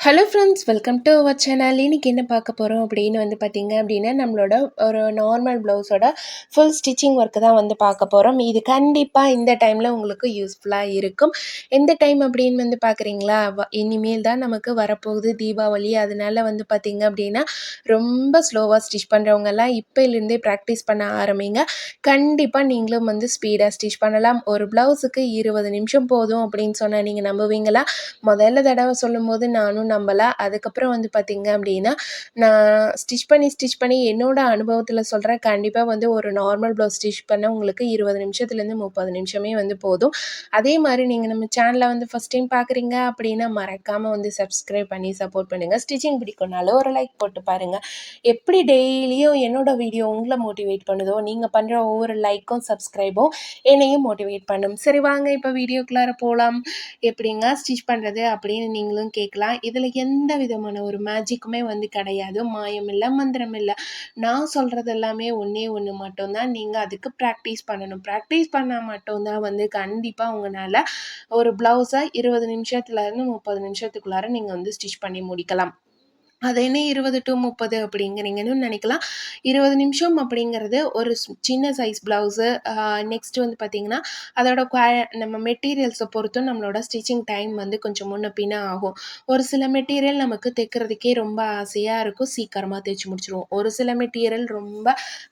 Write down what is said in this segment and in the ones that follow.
Hello friends welcome to our channel இன்றைக்கி என்ன பார்க்க போகிறோம் அப்படின்னு வந்து பார்த்திங்க அப்படின்னா நம்மளோட ஒரு நார்மல் ப்ளவுஸோட ஃபுல் ஸ்டிச்சிங் ஒர்க்கு தான் வந்து பார்க்க போகிறோம் இது கண்டிப்பாக இந்த டைமில் உங்களுக்கு யூஸ்ஃபுல்லாக இருக்கும். எந்த டைம் அப்படின்னு வந்து பார்க்குறீங்களா? இனிமேல் தான் நமக்கு வரப்போகுது தீபாவளி. அதனால வந்து பார்த்தீங்க அப்படின்னா ரொம்ப ஸ்லோவாக ஸ்டிச் பண்ணுறவங்கெல்லாம் இப்போலேருந்தே ப்ராக்டிஸ் பண்ண ஆரம்பிங்க. கண்டிப்பாக நீங்களும் வந்து ஸ்பீடாக ஸ்டிச் பண்ணலாம். ஒரு ப்ளவுஸுக்கு இருபது நிமிஷம் போதும் அப்படின்னு சொன்னால் நீங்கள் நம்புவீங்களா? முதல்ல தடவை சொல்லும்போது நானும் நம்பலை. அதுக்கப்புறம் வந்து பார்த்திங்க அப்படின்னா நான் ஸ்டிச் பண்ணி ஸ்டிச் பண்ணி என்னோடய அனுபவத்தில் சொல்கிறேன் கண்டிப்பாக வந்து ஒரு நார்மல் ப்ளவுஸ் ஸ்டிச் பண்ண உங்களுக்கு இருபது நிமிஷத்துலேருந்து முப்பது நிமிஷமே வந்து போதும். அதே மாதிரி நீங்கள் நம்ம சேனலை வந்து ஃபஸ்ட் டைம் பார்க்குறீங்க அப்படின்னா மறக்காமல் வந்து சப்ஸ்கிரைப் பண்ணி சப்போர்ட் பண்ணுங்கள் ஸ்டிச்சிங் பிடிக்கும்னாலும் ஒரு லைக் போட்டு பாருங்கள் எப்படி டெய்லியும் என்னோடய வீடியோ உங்களை மோட்டிவேட் பண்ணுதோ நீங்கள் பண்ணுற ஒவ்வொரு லைக்கும் சப்ஸ்கிரைபும் என்னையும் மோட்டிவேட் பண்ணும். சரி வாங்க இப்போ வீடியோக்குள்ளார போகலாம் எப்படிங்க ஸ்டிச் பண்ணுறது அப்படின்னு நீங்களும் கேட்கலாம். இது இதில் எந்த விதமான ஒரு மேஜிக்குமே வந்து கிடையாது. மாயம் இல்லை மந்திரம் இல்லை நான் சொல்கிறது எல்லாமே ஒன்றே ஒன்று மட்டும்தான். நீங்கள் அதுக்கு ப்ராக்டிஸ் பண்ணணும். ப்ராக்டிஸ் பண்ணால் மட்டும்தான் வந்து கண்டிப்பாக உங்களால் ஒரு ப்ளவுஸை இருபது நிமிஷத்துலேருந்து முப்பது நிமிஷத்துக்குள்ளார நீங்கள் வந்து ஸ்டிச் பண்ணி முடிக்கலாம். அது என்ன இருபது டு முப்பது அப்படிங்கிறீங்கன்னு நினைக்கலாம். இருபது நிமிஷம் அப்படிங்கிறது ஒரு சின்ன சைஸ் ப்ளவுஸு நெக்ஸ்ட் வந்து பார்த்திங்கன்னா அதோட குவா நம்ம மெட்டீரியல்ஸை பொறுத்தும் நம்மளோட ஸ்டிச்சிங் டைம் வந்து கொஞ்சம் முன்ன பின்ன ஆகும். ஒரு சில மெட்டீரியல் நமக்கு தைக்கிறதுக்கே ரொம்ப ஆசையாக இருக்கும். சீக்கிரமாக தைச்சி முடிச்சிருவோம். ஒரு சில மெட்டீரியல் ரொம்ப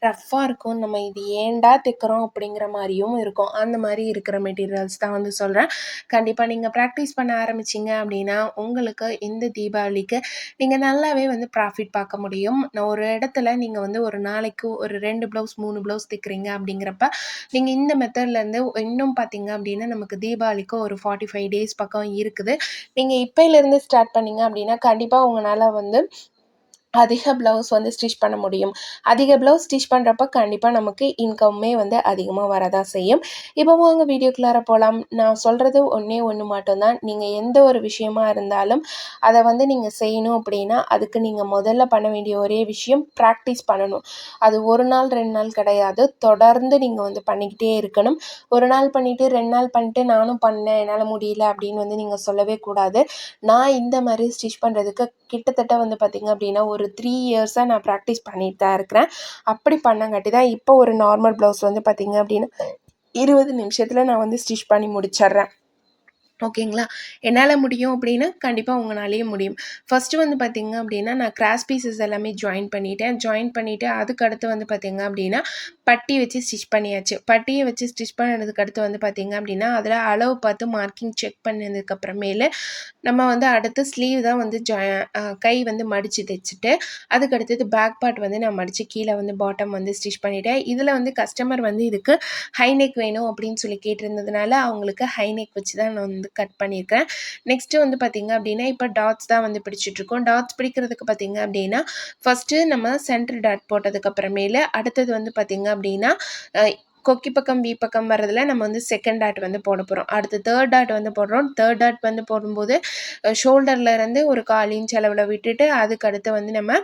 ரஃப்பாக இருக்கும். நம்ம இது ஏண்டா தைக்கிறோம் அப்படிங்கிற மாதிரியும் இருக்கும். அந்த மாதிரி இருக்கிற மெட்டீரியல்ஸ் தான் வந்து சொல்கிறேன் கண்டிப்பாக நீங்கள் ப்ராக்டிஸ் பண்ண ஆரம்பிச்சிங்க அப்படின்னா உங்களுக்கு இந்த தீபாவளிக்கு நீங்கள் நல்லாவே வந்து ப்ராஃபிட் பார்க்க முடியும். நான் ஒரு இடத்துல நீங்கள் வந்து ஒரு நாளைக்கு ஒரு ரெண்டு ப்ளவுஸ் மூணு ப்ளவுஸ் தைக்கிறீங்க அப்படிங்கிறப்ப நீங்கள் இந்த மெத்தட்லேருந்து இன்னும் பார்த்தீங்க அப்படின்னா நமக்கு தீபாவளிக்கு ஒரு ஃபார்ட்டி ஃபைவ் டேஸ் பக்கம் இருக்குது. நீங்கள் இப்போலேருந்து ஸ்டார்ட் பண்ணிங்க அப்படின்னா கண்டிப்பாக உங்களால் வந்து அதிக ப்ளவுஸ் வந்து ஸ்டிச் பண்ண முடியும். அதிக ப்ளவுஸ் ஸ்டிச் பண்ணுறப்ப கண்டிப்பாக நமக்கு இன்கம்மே வந்து அதிகமாக வரதான் செய்யும். இப்போ வாங்க வீடியோக்குள்ளார போகலாம் நான் சொல்கிறது ஒன்றே ஒன்று மட்டும்தான். நீங்கள் எந்த ஒரு விஷயமா இருந்தாலும் அதை வந்து நீங்கள் செய்யணும் அப்படின்னா அதுக்கு நீங்கள் முதல்ல பண்ண வேண்டிய ஒரே விஷயம் ப்ராக்டிஸ் பண்ணணும். அது ஒரு நாள் ரெண்டு நாள் கிடையாது. தொடர்ந்து நீங்கள் வந்து பண்ணிக்கிட்டே இருக்கணும். ஒரு நாள் பண்ணிவிட்டு ரெண்டு நாள் பண்ணிட்டு நானும் பண்ணேன் என்னால் முடியல அப்படின்னு வந்து நீங்கள் சொல்லவே கூடாது. நான் இந்த மாதிரி ஸ்டிச் பண்ணுறதுக்கு கிட்டத்தட்ட வந்து பார்த்திங்க அப்படின்னா ஒரு ஒரு த்ரீ இயர்ஸாக நான் ப்ராக்டிஸ் பண்ணிட்டு தான் இருக்கிறேன். அப்படி பண்ணங்காட்டி தான் இப்போ ஒரு நார்மல் ப்ளவுஸ் வந்து பார்த்திங்க அப்படின்னா இருபது நிமிஷத்தில் நான் வந்து ஸ்டிச் பண்ணி முடிச்சிட்றேன். ஓகேங்களா? என்னால் முடியும் அப்படின்னா கண்டிப்பாக உங்களாலேயும் முடியும். ஃபஸ்ட்டு வந்து பார்த்திங்க அப்படின்னா நான் கிராஸ் பீசஸ் எல்லாமே ஜாயின் பண்ணிவிட்டேன் ஜாயின் பண்ணிவிட்டு அதுக்கடுத்து வந்து பார்த்திங்க அப்படின்னா பட்டி வச்சு ஸ்டிச் பண்ணியாச்சு. பட்டியை வச்சு ஸ்டிச் பண்ணதுக்கு அடுத்து வந்து பார்த்திங்க அப்படின்னா அதில் அளவு பார்த்து மார்க்கிங் செக் பண்ணதுக்கப்புறமேலு நம்ம வந்து அடுத்து ஸ்லீவ் தான் வந்து ஜா கை வந்து மடித்து தைச்சிட்டு அதுக்கடுத்தது பேக் பார்ட் வந்து நான் மடித்து கீழே வந்து பாட்டம் வந்து ஸ்டிச் பண்ணிவிட்டேன் இதில் வந்து கஸ்டமர் வந்து இதுக்கு ஹைநெக் வேணும் அப்படின்னு சொல்லி கேட்டிருந்ததுனால அவங்களுக்கு ஹைநெக் வச்சு தான் நான் வந்து வந்து கட் பண்ணியிருக்கேன் நெக்ஸ்ட்டு வந்து பார்த்திங்க அப்படின்னா இப்போ டாட்ஸ் தான் வந்து பிடிச்சிட்ருக்கோம். டாட்ஸ் பிடிக்கிறதுக்கு பார்த்திங்க அப்படின்னா ஃபஸ்ட்டு நம்ம சென்டர் டாட் போட்டதுக்கப்புறமேல அடுத்தது வந்து பார்த்திங்க அப்படின்னா கொக்கி பக்கம் பி பக்கம் வரதில் நம்ம வந்து செகண்ட் டாட் வந்து போட போகிறோம் அடுத்து தேர்ட் டாட் வந்து போடுறோம். தேர்ட் டாட் வந்து போடும்போது ஷோல்டர்லேருந்து ஒரு கால் இன்ச் அளவில் விட்டுட்டு அதுக்கு அடுத்து வந்து நம்ம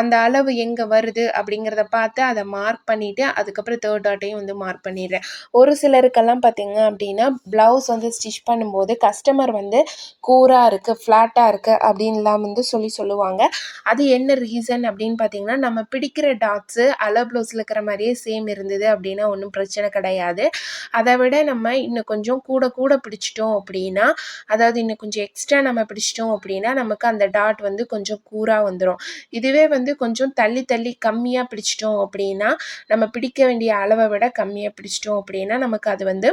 அந்த அளவு எங்கே வருது அப்படிங்கிறத பார்த்து அதை மார்க் பண்ணிவிட்டு அதுக்கப்புறம் தேர்ட் டாட்டையும் வந்து மார்க் பண்ணிடுறேன். ஒரு சிலருக்கெல்லாம் பார்த்திங்க அப்படின்னா ப்ளவுஸ் வந்து ஸ்டிச் பண்ணும்போது கஸ்டமர் வந்து கூராக இருக்குது ஃப்ளாட்டாக இருக்குது அப்படின்லாம் வந்து சொல்லி சொல்லுவாங்க. அது என்ன ரீசன் அப்படின்னு பார்த்தீங்கன்னா நம்ம பிடிக்கிற டாட்ஸு அலோ ப்ளவுஸில் இருக்கிற மாதிரியே சேம் இருந்தது அப்படின்னு அப்படின்னா ஒன்றும் பிரச்சனை கிடையாது. அதை விட நம்ம இன்னும் கொஞ்சம் கூட கூட பிடிச்சிட்டோம் அப்படின்னா அதாவது இன்னும் கொஞ்சம் எக்ஸ்ட்ரா நம்ம பிடிச்சிட்டோம் அப்படின்னா நமக்கு அந்த டாட் வந்து கொஞ்சம் கூராக வந்துடும் இதுவே வந்து கொஞ்சம் தள்ளி தள்ளி கம்மியாக பிடிச்சிட்டோம் அப்படின்னா நம்ம பிடிக்க வேண்டிய அளவை விட கம்மியாக பிடிச்சிட்டோம் அப்படின்னா நமக்கு அது வந்து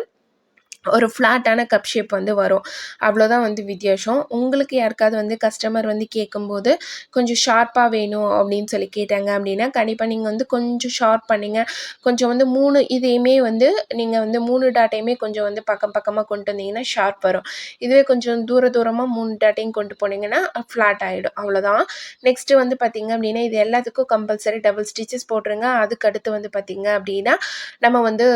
ஒரு ஃப்ளாட்டான கப் ஷேப் வந்து வரும். அவ்வளோதான் வந்து வித்தியாசம். உங்களுக்கு யாருக்காவது வந்து கஸ்டமர் வந்து கேட்கும்போது கொஞ்சம் ஷார்ப்பாக வேணும் அப்படின்னு சொல்லி கேட்டாங்க அப்படின்னா கண்டிப்பாக நீங்கள் வந்து கொஞ்சம் ஷார்ப் பண்ணிங்க. கொஞ்சம் வந்து மூணு இதையுமே வந்து நீங்கள் வந்து மூணு டாட்டையுமே கொஞ்சம் வந்து பக்கம் பக்கமாக கொண்டு வந்தீங்கன்னா ஷார்ப் வரும். இதுவே கொஞ்சம் தூர தூரமாக மூணு டாட்டையும் கொண்டு போனீங்கன்னா ஃப்ளாட் ஆகிடும் அவ்வளோதான் நெக்ஸ்ட்டு வந்து பார்த்திங்க அப்படின்னா இது எல்லாத்துக்கும் கம்பல்சரி டபுள் ஸ்டிச்சஸ் போட்டுருங்க. அதுக்கு அடுத்து வந்து பார்த்திங்க அப்படின்னா நம்ம வந்து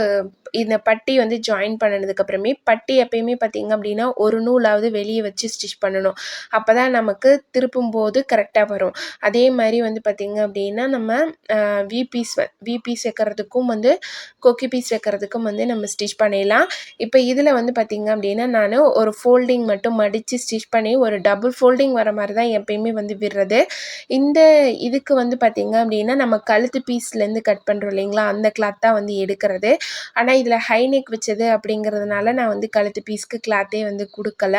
இந்த பட்டி வந்து ஜாயின் பண்ணதுக்கப்புறம் அப்புறமே பட்டி எப்பயுமே பார்த்திங்க அப்படின்னா ஒரு நூலாவது வெளியே வச்சு ஸ்டிச் பண்ணணும். அப்போ தான் நமக்கு திருப்பும் போது கரெக்டாக வரும். அதே மாதிரி வந்து பார்த்திங்க அப்படின்னா நம்ம வி பீஸ் வி பீஸ் வைக்கிறதுக்கும் வந்து கொக்கி பீஸ் வைக்கிறதுக்கும் வந்து நம்ம ஸ்டிச் பண்ணிடலாம். இப்போ இதில் வந்து பார்த்திங்க அப்படின்னா நான் ஒரு ஃபோல்டிங் மட்டும் மடித்து ஸ்டிச் பண்ணி ஒரு டபுள் ஃபோல்டிங் வர மாதிரி தான் எப்பயுமே வந்து விடுறது. இந்த இதுக்கு வந்து பார்த்திங்க அப்படின்னா நம்ம கழுத்து பீஸ்லேருந்து கட் பண்ணுறோம் இல்லைங்களா? அந்த கிளாத் தான் வந்து எடுக்கிறது. ஆனால் இதில் ஹை நெக் வச்சது அப்படிங்கிறதுனால நான் வந்து கழுத்து பீஸ்க்கு கிளாத்தே வந்து கொடுக்கல.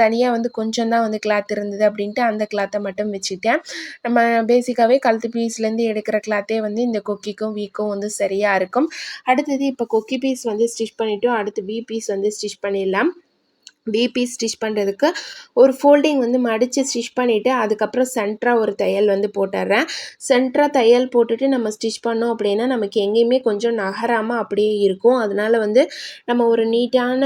தனியாக வந்து கொஞ்சம் தான் வந்து கிளாத் இருந்தது அப்படின்ட்டு அந்த கிளாத்தை மட்டும் வச்சுட்டேன். நம்ம பேசிக்காகவே கழுத்து பீஸ்லேருந்து எடுக்கிற கிளாத்தே வந்து இந்த கொக்கிக்கும் வீக்கும் வந்து சரியாக இருக்கும். அடுத்தது இப்போ கொக்கி பீஸ் வந்து ஸ்டிச் பண்ணிவிட்டோம் அடுத்து வி பீஸ் வந்து ஸ்டிச் பண்ணிடலாம். பிபி ஸ்டிச் பண்ணுறதுக்கு ஒரு ஃபோல்டிங் வந்து மடித்து ஸ்டிச் பண்ணிவிட்டு அதுக்கப்புறம் சென்ட்ராக ஒரு தையல் வந்து போட்டுடுறேன். சென்ட்ராக தையல் போட்டுட்டு நம்ம ஸ்டிச் பண்ணோம் அப்படின்னா நமக்கு எங்கேயுமே கொஞ்சம் நகராமல் அப்படியே இருக்கும். அதனால் வந்து நம்ம ஒரு நீட்டான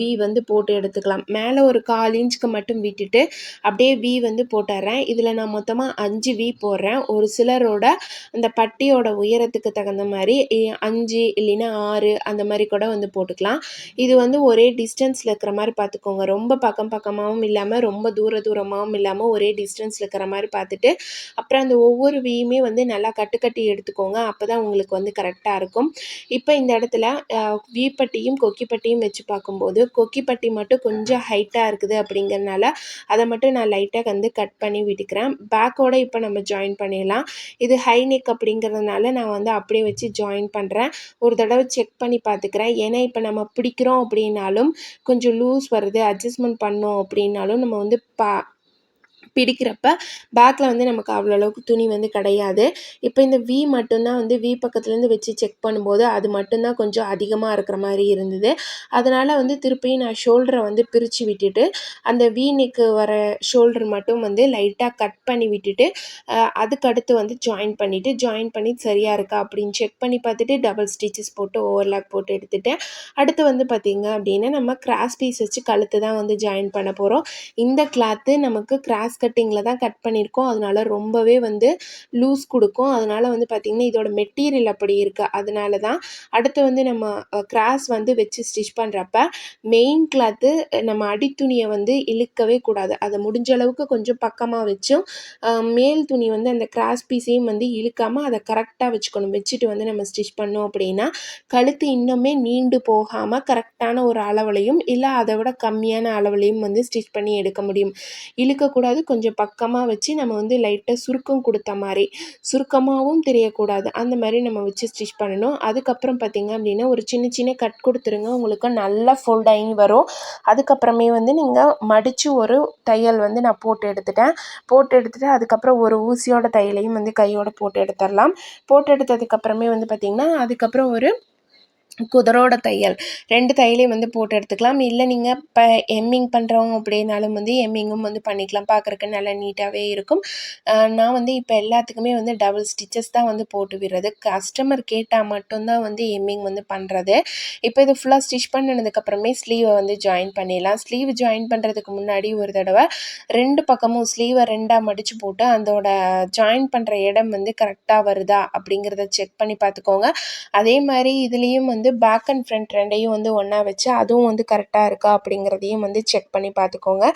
வி வந்து போட்டு எடுத்துக்கலாம். மேலே ஒரு கால் இன்ச்சுக்கு மட்டும் விட்டுட்டு அப்படியே வி வந்து போட்டுடுறேன். இதில் நான் மொத்தமாக அஞ்சு வி போடுறேன். ஒரு சிலரோட அந்த பட்டியோட உயரத்துக்கு தகுந்த மாதிரி அஞ்சு இல்லைன்னா ஆறு அந்த மாதிரி கூட வந்து போட்டுக்கலாம். இது வந்து ஒரே டிஸ்டன்ஸில் இருக்கிற மாதிரி பார்த்துக்கோங்க ரொம்ப பக்கம் பக்கமாகவும் இல்லாமல் ரொம்ப தூர தூரமாகவும் இல்லாமல் ஒரே டிஸ்டன்ஸில் இருக்கிற மாதிரி பார்த்துட்டு அப்புறம் அந்த ஒவ்வொரு வீயுமே வந்து நல்லா கட்டுக்கட்டி எடுத்துக்கோங்க. அப்போ தான் உங்களுக்கு வந்து கரெக்டாக இருக்கும். இப்போ இந்த இடத்துல வீப்பட்டியும் கொக்கிப்பட்டியும் வச்சு பார்க்கும்போது கொக்கிப்பட்டி மட்டும் கொஞ்சம் ஹைட்டாக இருக்குது அப்படிங்கிறனால அதை மட்டும் நான் லைட்டாக வந்து கட் பண்ணி விட்டுக்கிறேன். பேக்கோட இப்போ நம்ம ஜாயின் பண்ணிடலாம். இது ஹை நெக் அப்படிங்கிறதுனால நான் வந்து அப்படியே வச்சு ஜாயின் பண்ணுறேன் ஒரு தடவை செக் பண்ணி பார்த்துக்கிறேன் ஏன்னா இப்போ நம்ம பிடிக்கிறோம் அப்படின்னாலும் கொஞ்சம் லூஸ் வருது அட்ஜஸ்ட்மெண்ட் பண்ணோம் அப்படின்னாலும் நம்ம வந்து பா பிடிக்கிறப்ப பேக்கில் வந்து நமக்கு அவ்வளோ அளவுக்கு துணி வந்து கிடையாது. இப்போ இந்த வி மட்டும்தான் வந்து வி பக்கத்துலேருந்து வச்சு செக் பண்ணும்போது அது மட்டும்தான் கொஞ்சம் அதிகமாக இருக்கிற மாதிரி இருந்தது. அதனால் வந்து திருப்பியும் நான் ஷோல்டரை வந்து பிரித்து விட்டுட்டு அந்த வி நெக்கு வர ஷோல்டர் மட்டும் வந்து லைட்டாக கட் பண்ணி விட்டுட்டு அதுக்கடுத்து வந்து ஜாயின் பண்ணிவிட்டு ஜாயின் பண்ணி சரியாக இருக்கா அப்படின்னு செக் பண்ணி பார்த்துட்டு டபுள் ஸ்டிச்சஸ் போட்டு ஓவர்லாக் போட்டு எடுத்துட்டேன். அடுத்து வந்து பார்த்திங்க அப்படின்னா நம்ம கிராஸ் பீஸ் வச்சு கழுத்து தான் வந்து ஜாயின் பண்ண போகிறோம் இந்த கிளாத்து நமக்கு கிராஸ் கட்டிங்கில் தான் கட் பண்ணியிருக்கோம் அதனால ரொம்பவே வந்து லூஸ் கொடுக்கும். அதனால் வந்து பார்த்திங்கன்னா இதோட மெட்டீரியல் அப்படி இருக்குது அதனால தான் அடுத்து வந்து நம்ம கிராஸ் வந்து வச்சு ஸ்டிச் பண்ணுறப்ப மெயின் கிளாத்து நம்ம அடித்துணியை வந்து இழுக்கவே கூடாது. அதை முடிஞ்ச அளவுக்கு கொஞ்சம் பக்கமாக வச்சும் மேல் துணி வந்து அந்த கிராஸ் பீஸையும் வந்து இழுக்காமல் அதை கரெக்டாக வச்சுக்கணும். வச்சுட்டு வந்து நம்ம ஸ்டிச் பண்ணோம் அப்படின்னா கழுத்து இன்னுமே நீண்டு போகாமல் கரெக்டான ஒரு அளவுலையும் இல்லை அதை விட கம்மியான அளவுலையும் வந்து ஸ்டிச் பண்ணி எடுக்க முடியும். இழுக்கக்கூடாது. கொஞ்சம் பக்கமாக வச்சு நம்ம வந்து லைட்டாக சுருக்கம் கொடுத்த மாதிரி சுருக்கமாகவும் தெரியக்கூடாது. அந்த மாதிரி நம்ம வச்சு ஸ்டிச் பண்ணணும். அதுக்கப்புறம் பார்த்திங்க அப்படின்னா ஒரு சின்ன சின்ன கட் கொடுத்துருங்க. உங்களுக்கு நல்லா ஃபோல்டாகி வரும். அதுக்கப்புறமே வந்து நீங்கள் மடித்து ஒரு தையல் வந்து நான் போட்டு எடுத்துட்டேன். போட்டு எடுத்துகிட்டு அதுக்கப்புறம் ஒரு ஊசியோட தையலையும் வந்து கையோட போட்டு எடுத்துடலாம். போட்டு எடுத்ததுக்கப்புறமே வந்து பார்த்திங்கன்னா அதுக்கப்புறம் ஒரு குதிரோட தையல். ரெண்டு தையலையும் வந்து போட்டு எடுத்துக்கலாம். இல்லை நீங்கள் இப்போ எம்மிங் பண்ணுறவங்க அப்படின்னாலும் வந்து எம்மிங்கும் வந்து பண்ணிக்கலாம். பார்க்குறக்கு நல்லா நீட்டாகவே இருக்கும். நான் வந்து இப்போ எல்லாத்துக்குமே வந்து டபுள் ஸ்டிச்சஸ் தான் வந்து போட்டு விடுறது. கஸ்டமர் கேட்டால் மட்டும்தான் வந்து எம்மிங் வந்து பண்ணுறது இப்போ இது ஃபுல்லாக ஸ்டிச் பண்ணினதுக்கப்புறமே ஸ்லீவை வந்து ஜாயின் பண்ணிடலாம். ஸ்லீவ் ஜாயின் பண்ணுறதுக்கு முன்னாடி ஒரு தடவை ரெண்டு பக்கமும் ஸ்லீவை ரெண்டாக மடித்து போட்டு அதோட ஜாயின் பண்ணுற இடம் வந்து கரெக்டாக வருதா அப்படிங்கிறத செக் பண்ணி பார்த்துக்கோங்க. அதே மாதிரி இதுலேயும் வந்து வந்து பேக் அண்ட் ஃப்ரண்ட் ரெண்டையும் வந்து ஒன்றா வச்சு அதுவும் வந்து கரெக்டாக இருக்கா அப்படிங்கிறதையும் வந்து செக் பண்ணி பார்த்துக்கோங்க.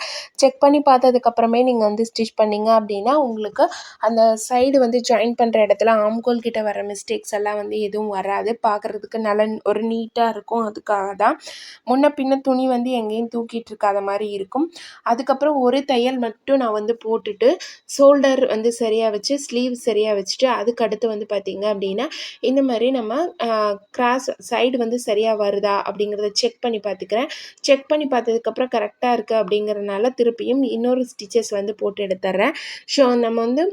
செக் பண்ணி பார்த்ததுக்கப்புறமே நீங்கள் வந்து ஸ்டிச் பண்ணிங்க அப்படின்னா உங்களுக்கு அந்த சைடு வந்து ஜாயின் பண்ணுற இடத்துல ஆம்கோல் கிட்ட வர மிஸ்டேக்ஸ் எல்லாம் வந்து எதுவும் வராது. பார்க்குறதுக்கு நல்ல ஒரு நீட்டாக இருக்கும். அதுக்காக தான். முன்ன பின்ன துணி வந்து எங்கேயும் தூக்கிட்டு இருக்காத மாதிரி இருக்கும். அதுக்கப்புறம் ஒரு தையல் மட்டும் நான் வந்து போட்டுட்டு ஷோல்டர் வந்து சரியாக வச்சு ஸ்லீவ் சரியாக வச்சுட்டு அதுக்கு அடுத்து வந்து பார்த்திங்க அப்படின்னா இந்த மாதிரி நம்ம கிராஸ் சைட் சைடு வந்து சரியாக வருதா அப்படிங்கிறத செக் பண்ணி பார்த்துக்கிறேன். செக் பண்ணி பார்த்ததுக்கப்புறம் கரெக்டாக இருக்குது அப்படிங்கிறதுனால திருப்பியும் இன்னொரு ஸ்டிச்சஸ் வந்து போட்டு எடுத்துட்றேன் ஸோ நம்ம வந்து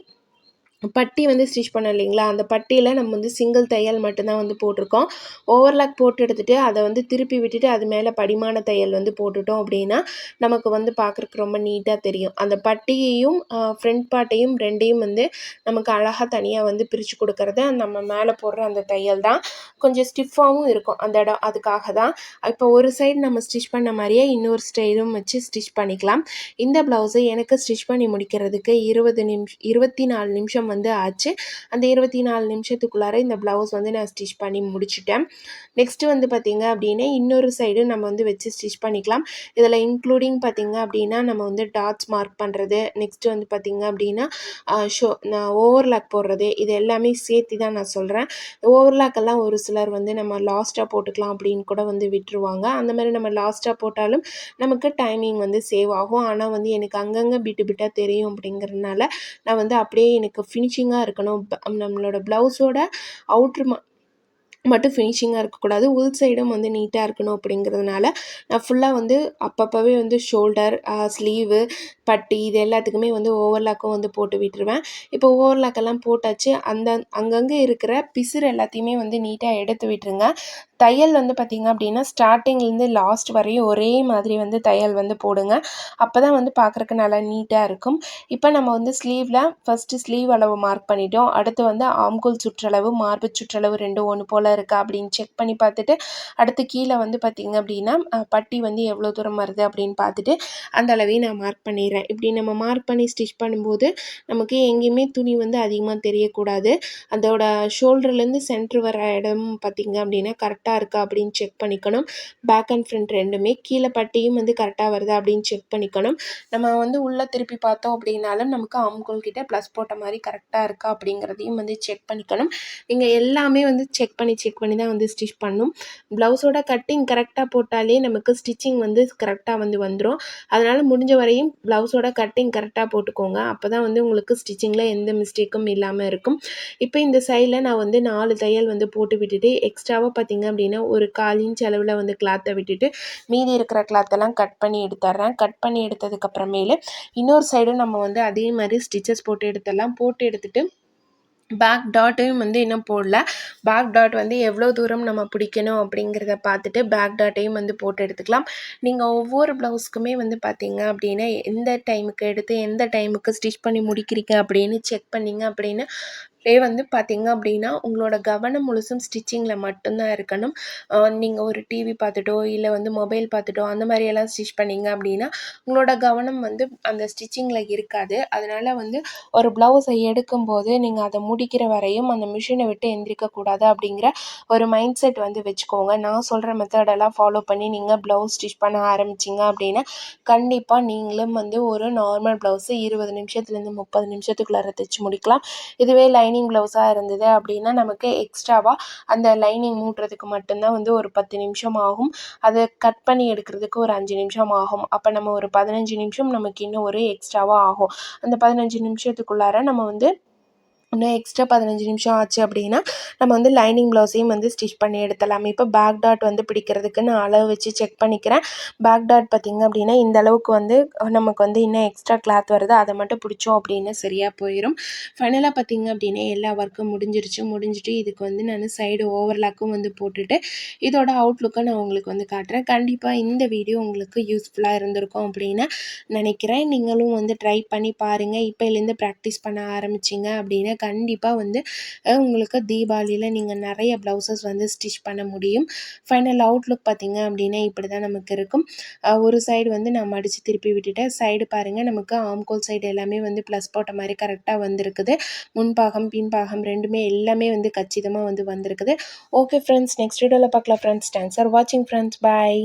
பட்டி வந்து ஸ்டிச் பண்ணோம் இல்லைங்களா? அந்த பட்டியில் நம்ம வந்து சிங்கிள் தையல் மட்டும்தான் வந்து போட்டிருக்கோம். ஓவர்லாக் போட்டு எடுத்துகிட்டு அதை வந்து திருப்பி விட்டுட்டு அது மேலே படிமான தையல் வந்து போட்டுட்டோம் அப்படின்னா நமக்கு வந்து பார்க்குறக்கு ரொம்ப நீட்டாக தெரியும். அந்த பட்டியையும் ஃப்ரண்ட் பார்ட்டையும் ரெண்டையும் வந்து நமக்கு அழகாக தனியாக வந்து பிரித்து கொடுக்கறது நம்ம மேலே போடுற அந்த தையல் தான். கொஞ்சம் ஸ்டிஃபாகவும் இருக்கும் அந்த இடம். அதுக்காக தான். இப்போ ஒரு சைடு நம்ம ஸ்டிச் பண்ண மாதிரியே இன்னொரு ஸ்டைலும் வச்சு ஸ்டிச் பண்ணிக்கலாம். இந்த ப்ளவுஸை எனக்கு ஸ்டிச் பண்ணி முடிக்கிறதுக்கு இருபது நிமிஷம் இருபத்தி நாலு நிமிஷம் நிமிஷம் வந்து ஆச்சு. அந்த இருபத்தி நாலு நிமிஷத்துக்குள்ளார இந்த ப்ளவுஸ் வந்து நான் ஸ்டிச் பண்ணி முடிச்சிட்டேன். நெக்ஸ்ட்டு வந்து பார்த்திங்க அப்படின்னா இன்னொரு சைடு நம்ம வந்து வச்சு ஸ்டிச் பண்ணிக்கலாம். இதில் இன்க்ளூடிங் பார்த்திங்க அப்படின்னா நம்ம வந்து டாட்ஸ் மார்க் பண்ணுறது நெக்ஸ்ட்டு வந்து பார்த்திங்க அப்படின்னா ஷோ நான் ஓவர்லாக் போடுறது. இது எல்லாமே சேர்த்து தான் நான் சொல்கிறேன் ஓவர்லாக்கெல்லாம் ஒரு சிலர் வந்து நம்ம லாஸ்ட்டாக போட்டுக்கலாம் அப்படின்னு கூட வந்து விட்டுருவாங்க. அந்த மாதிரி நம்ம லாஸ்ட்டாக போட்டாலும் நமக்கு டைமிங் வந்து சேவ் ஆகும். ஆனால் வந்து எனக்கு அங்கங்கே பிட்டு பிட்டாக தெரியும் அப்படிங்கிறதுனால நான் வந்து அப்படியே எனக்கு ஃபினிஷிங்காக இருக்கணும். நம்மளோட ப்ளவுஸோட அவுட்ரு மட்டும் ஃபினிஷிங்காக இருக்கக்கூடாது. உள் சைடும் வந்து நீட்டாக இருக்கணும் அப்படிங்கிறதுனால நான் ஃபுல்லாக வந்து அப்பப்போவே வந்து ஷோல்டர் ஸ்லீவு பட்டி இது எல்லாத்துக்குமே வந்து ஓவர்லாக்கும் வந்து போட்டு விட்டுருவேன். இப்போ ஓவர்லாக்கெல்லாம் போட்டாச்சு அந்த அங்கங்கே இருக்கிற பிசுறு எல்லாத்தையுமே வந்து நீட்டாக எடுத்து விட்டுருங்க. தையல் வந்து பார்த்திங்க அப்படின்னா ஸ்டார்டிங்லேருந்து லாஸ்ட் வரையும் ஒரே மாதிரி வந்து தையல் வந்து போடுங்க. அப்போ தான் வந்து பார்க்குறக்கு நல்லா நீட்டாக இருக்கும். இப்போ நம்ம வந்து ஸ்லீவில் ஃபஸ்ட்டு ஸ்லீவ் அளவு மார்க் பண்ணிட்டோம். அடுத்து வந்து ஆம்கூல் சுற்றளவு மார்பு சுற்றளவு ரெண்டும் ஒன்று போல் இருக்கா அப்படின்னு செக் பண்ணி பார்த்துட்டு அடுத்து கீழே வந்து பார்த்திங்க அப்படின்னா பட்டி வந்து எவ்வளோ தூரம் வருது அப்படின்னு பார்த்துட்டு அந்த அளவையும் நான் மார்க் பண்ணிடுறேன். இப்படி நம்ம மார்க் பண்ணி ஸ்டிச் பண்ணும்போது நமக்கு எங்கேயுமே துணி வந்து அதிகமாக தெரியக்கூடாது. அதோட ஷோல்டர்லேருந்து சென்ட்ரு வர இடம் பார்த்திங்க அப்படின்னா கரெக்டாக கரெக்டாக இருக்கா அப்படின்னு செக் பண்ணிக்கணும். பேக் அண்ட் ஃப்ரண்ட் ரெண்டுமே. கீழே பட்டியும் வந்து கரெக்டாக வருதா அப்படின்னு செக் பண்ணிக்கணும். நம்ம வந்து உள்ளே திருப்பி பார்த்தோம் அப்படின்னாலும் நமக்கு ஆம்கோல் கிட்டே ப்ளஸ் போட்ட மாதிரி கரெக்டாக இருக்கா அப்படிங்கிறதையும் வந்து செக் பண்ணிக்கணும். நீங்கள் எல்லாமே வந்து செக் பண்ணி செக் பண்ணி தான் வந்து ஸ்டிச் பண்ணும். ப்ளவுஸோட கட்டிங் கரெக்டாக போட்டாலே நமக்கு ஸ்டிச்சிங் வந்து கரெக்டாக வந்து வந்துடும் அதனால் முடிஞ்ச வரையும் ப்ளவுஸோட கட்டிங் கரெக்டாக போட்டுக்கோங்க. அப்போ தான் வந்து உங்களுக்கு ஸ்டிச்சிங்கில் எந்த மிஸ்டேக்கும் இல்லாமல் இருக்கும். இப்போ இந்த சைடில் நான் வந்து நாலு தையல் வந்து போட்டு விட்டுட்டு எக்ஸ்ட்ராவாக பார்த்தீங்க அப்படின்னா ஒரு காலின் செலவில் வந்து கிளாத்தை விட்டுட்டு மீதி இருக்கிற கிளாத்தெல்லாம் கட் பண்ணி எடுத்துட்றேன் கட் பண்ணி எடுத்ததுக்கப்புறமேலு இன்னொரு சைடும் நம்ம வந்து அதே மாதிரி ஸ்டிச்சஸ் போட்டு எடுத்துடலாம் போட்டு எடுத்துகிட்டு பேக் டாட்டையும் வந்து இன்னும் போடல. பேக் டாட் வந்து எவ்வளோ தூரம் நம்ம பிடிக்கணும் அப்படிங்கிறத பார்த்துட்டு பேக் டாட்டையும் வந்து போட்டு எடுத்துக்கலாம். நீங்கள் ஒவ்வொரு ப்ளவுஸ்க்குமே வந்து பார்த்தீங்க அப்படின்னா எந்த டைமுக்கு எடுத்து எந்த டைமுக்கு ஸ்டிச் பண்ணி முடிக்கிறீங்க அப்படின்னு செக் பண்ணிங்க அப்படின்னு லே வந்து பார்த்திங்க அப்படின்னா உங்களோட கவனம் முழுசும் ஸ்டிச்சிங்கில் மட்டும்தான் இருக்கணும். நீங்கள் ஒரு டிவி பார்த்துட்டோ இல்லை வந்து மொபைல் பார்த்துட்டோ அந்த மாதிரியெல்லாம் ஸ்டிச் பண்ணிங்க அப்படின்னா உங்களோட கவனம் வந்து அந்த ஸ்டிச்சிங்கில் இருக்காது. அதனால் வந்து ஒரு ப்ளவுஸை எடுக்கும்போது நீங்கள் அதை முடிக்கிற வரையும் அந்த மிஷினை விட்டு எந்திரிக்கக்கூடாது அப்படிங்கிற ஒரு மைண்ட் செட் வந்து வச்சுக்கோங்க. நான் சொல்கிற மெத்தடெல்லாம் ஃபாலோ பண்ணி நீங்கள் ப்ளவுஸ் ஸ்டிச் பண்ண ஆரம்பிச்சிங்க அப்படின்னா கண்டிப்பாக நீங்களும் வந்து ஒரு நார்மல் ப்ளவுஸு இருபது நிமிஷத்துலேருந்து முப்பது நிமிஷத்துக்குள்ளார தைச்சி முடிக்கலாம். இதுவே லைன் லைனிங் ப்ளவுஸாக இருந்தது அப்படின்னா நமக்கு எக்ஸ்ட்ராவாக அந்த லைனிங் மூட்டுறதுக்கு மட்டும்தான் வந்து ஒரு பத்து நிமிஷம் ஆகும். அதை கட் பண்ணி எடுக்கிறதுக்கு ஒரு அஞ்சு நிமிஷம் ஆகும். அப்போ நம்ம ஒரு பதினஞ்சு நிமிஷம் நமக்கு இன்னும் ஒரு எக்ஸ்ட்ராவாக ஆகும். அந்த பதினஞ்சு நிமிஷத்துக்குள்ளார நம்ம வந்து இன்னும் எக்ஸ்ட்ரா பதினஞ்சு நிமிஷம் ஆச்சு அப்படின்னா நம்ம வந்து லைனிங் ப்ளவுஸையும் வந்து ஸ்டிச் பண்ணி எடுத்துடலாம். இப்போ பேக் டாட் வந்து பிடிக்கிறதுக்கு நான் அளவு வச்சு செக் பண்ணிக்கிறேன். பேக் டாட் பார்த்திங்க அப்படின்னா இந்த அளவுக்கு வந்து நமக்கு வந்து இன்னும் எக்ஸ்ட்ரா கிளாத் வருது அதை மட்டும் பிடிச்சோம் அப்படின்னு சரியாக போயிடும் ஃபைனலாக பார்த்திங்க அப்படின்னா எல்லா ஒர்க்கும் முடிஞ்சிருச்சு. முடிஞ்சிட்டு இதுக்கு வந்து நான் சைடு ஓவர்லாக்கும் வந்து போட்டுட்டு இதோட அவுட்லுக்கை நான் உங்களுக்கு வந்து காட்டுறேன். கண்டிப்பாக இந்த வீடியோ உங்களுக்கு யூஸ்ஃபுல்லாக இருந்திருக்கும் அப்படின்னு நினைக்கிறேன். நீங்களும் வந்து ட்ரை பண்ணி பாருங்கள் இப்போலேருந்து ப்ராக்டிஸ் பண்ண ஆரம்பிச்சிங்க அப்படின்னா கண்டிப்பாக வந்து உங்களுக்கு தீபாவளியில் நீங்கள் நிறைய ப்ளவுசஸ் வந்து ஸ்டிச் பண்ண முடியும். ஃபைனல் அவுட்லுக் பார்த்திங்க அப்படின்னா இப்படி தான் நமக்கு இருக்கும். ஒரு சைடு வந்து நான் மடித்து திருப்பி விட்டுட்டேன். சைடு பாருங்கள் நமக்கு ஆம்கோல் சைடு எல்லாமே வந்து ப்ளஸ் போட்ட மாதிரி கரெக்டாக வந்திருக்குது. முன்பாகம் பின்பாகம் ரெண்டுமே எல்லாமே வந்து கச்சிதமாக வந்து வந்திருக்குது. ஓகே ஃப்ரெண்ட்ஸ் நெக்ஸ்ட் வீடியோவில் பார்க்கலாம் ஃப்ரெண்ட்ஸ் தேங்க்ஸ் ஃபார் வாட்சிங் ஃப்ரெண்ட்ஸ் பாய்